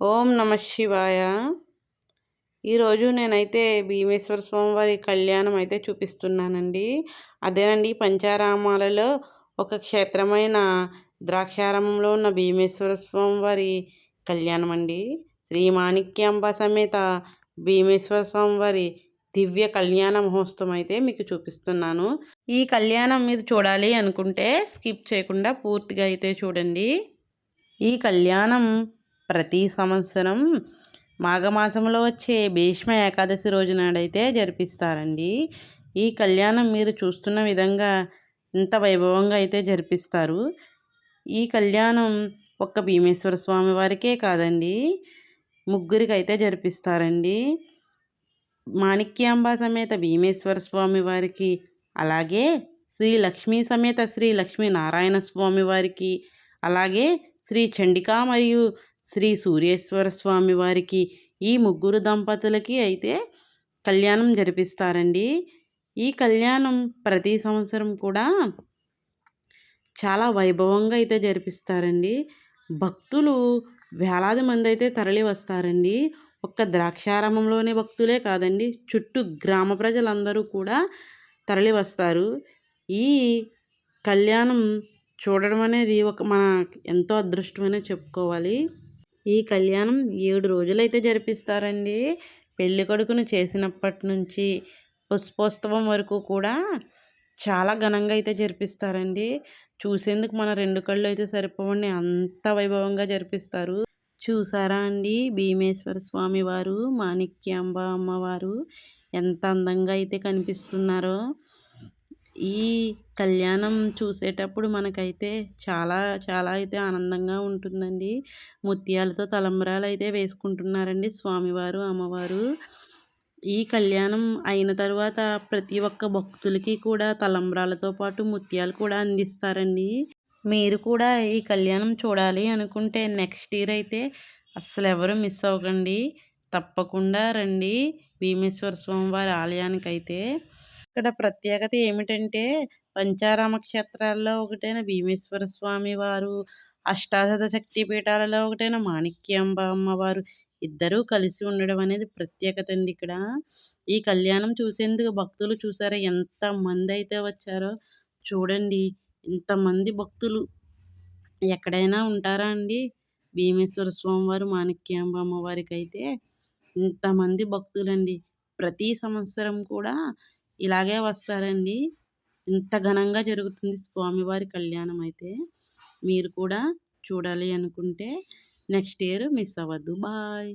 ఓం నమ శివాయ. ఈరోజు నేనైతే భీమేశ్వర స్వామి వారి కళ్యాణం అయితే చూపిస్తున్నానండి. అదేనండి పంచారామాలలో ఒక క్షేత్రమైన ద్రాక్షారామంలో ఉన్న భీమేశ్వర స్వామి వారి కళ్యాణం అండి శ్రీ మాణిక్యాంబ సమేత భీమేశ్వర స్వామి వారి దివ్య కళ్యాణ మహోత్సవం అయితే మీకు చూపిస్తున్నాను. ఈ కళ్యాణం మీరు చూడాలి అనుకుంటే స్కిప్ చేయకుండా పూర్తిగా అయితే చూడండి. ఈ కళ్యాణం ప్రతి సంవత్సరం మాఘమాసంలో వచ్చే భీష్మ ఏకాదశి రోజు నాడైతే జరిపిస్తారండి. ఈ కళ్యాణం మీరు చూస్తున్న విధంగా ఇంత వైభవంగా అయితే జరిపిస్తారు. ఈ కళ్యాణం ఒక్క భీమేశ్వర స్వామి వారికే కాదండి ముగ్గురికి అయితే జరిపిస్తారండి. మాణిక్యాంబ సమేత భీమేశ్వర స్వామి వారికి అలాగే శ్రీ లక్ష్మీ సమేత శ్రీ లక్ష్మీ నారాయణ స్వామి వారికి అలాగే శ్రీ చండికా మరియు శ్రీ సూర్యేశ్వర స్వామి వారికి ఈ ముగ్గురు దంపతులకి అయితే కళ్యాణం జరిపిస్తారండి. ఈ కళ్యాణం ప్రతి సంవత్సరం కూడా చాలా వైభవంగా అయితే జరిపిస్తారండి. భక్తులు వేలాది మంది అయితే తరలి వస్తారండి. ఒక్క ద్రాక్షారామంలోనే భక్తులే కాదండి చుట్టూ గ్రామ ప్రజలందరూ కూడా తరలి వస్తారు. ఈ కళ్యాణం చూడడం అనేది ఒక మన ఎంతో అదృష్టమనే చెప్పుకోవాలి. ఈ కళ్యాణం ఏడు రోజులైతే జరిపిస్తారండి. పెళ్ళి కొడుకును చేసినప్పటి నుంచి పుష్పోత్సవం వరకు కూడా చాలా ఘనంగా అయితే జరిపిస్తారండి. చూసేందుకు మన రెండు కళ్ళు అయితే సరిపోవండి. అంత వైభవంగా జరిపిస్తారు. చూసారా అండి? భీమేశ్వర స్వామి వారు మాణిక్యాంబ అమ్మవారు ఎంత అందంగా అయితే కనిపిస్తున్నారో. ఈ కళ్యాణం చూసేటప్పుడు మనకైతే చాలా చాలా అయితే ఆనందంగా ఉంటుందండి. ముత్యాలతో తలంబ్రాలు అయితే వేసుకుంటున్నారండి స్వామివారు అమ్మవారు. ఈ కళ్యాణం అయిన తర్వాత ప్రతి ఒక్క భక్తులకి కూడా తలంబ్రాలతో పాటు ముత్యాలు కూడా అందిస్తారండి. మీరు కూడా ఈ కళ్యాణం చూడాలి అనుకుంటే నెక్స్ట్ ఇయర్ అయితే అస్సలు ఎవరు మిస్ అవ్వకండి. తప్పకుండా రండి. భీమేశ్వర స్వామివారి ఆలయానికైతే. ఇక్కడ ప్రత్యేకత ఏమిటంటే పంచారామ క్షేత్రాల్లో ఒకటైన భీమేశ్వర స్వామి వారు అష్టాదశ శక్తి పీఠాలలో ఒకటైన మాణిక్యాంబ అమ్మవారు ఇద్దరూ కలిసి ఉండడం అనేది ప్రత్యేకత అండి ఇక్కడ. ఈ కళ్యాణం చూసేందుకు భక్తులు చూసారా? ఎంత మంది అయితే వచ్చారో చూడండి. ఇంతమంది భక్తులు. ఎక్కడైనా ఉంటారా అండి? భీమేశ్వర స్వామివారు మాణిక్యాంబ అమ్మవారికి అయితే ఇంతమంది భక్తులండి. ప్రతి సంవత్సరం కూడా ఇలాగే వస్తారండి. ఇంత ఘనంగా జరుగుతుంది స్వామివారి కళ్యాణం అయితే. మీరు కూడా చూడాలి అనుకుంటే నెక్స్ట్ ఇయర్ మిస్ అవ్వద్దు. బాయ్.